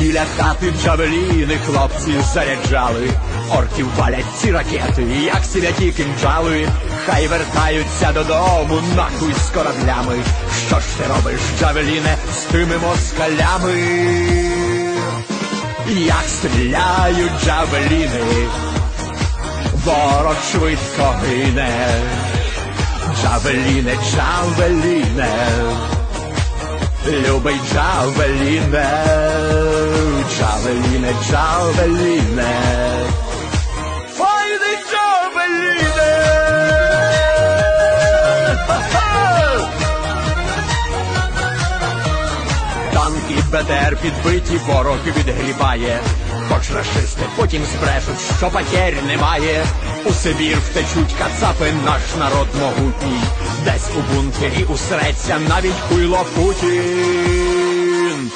Біля хати джавеліни хлопці заряджали, орків валять ці ракети, як святі кинджали, хай вертаються додому, нахуй з кораблями. Що ж ти робиш, джавеліне, з тими москалями? Як стріляють джавеліни, ворог швидко гине. Джавеліне, джавеліне, любий джавеліне, джавеліне, джавеліне, файний джавеліне. Танки БТР підбиті, ворог відгрібає. Хоч рашисти потім збрешуть, що потерь немає. У Сибір втечуть кацапи, наш народ могутній. Десь у бункері усреться навіть хуйло Путін.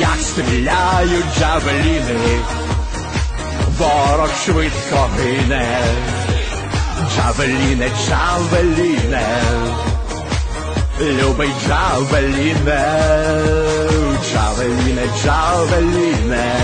Як стріляють джавеліни, ворог швидко гине. Джавеліне, джавеліне. Любий Джавеліне, Джавеліне, Джавеліне,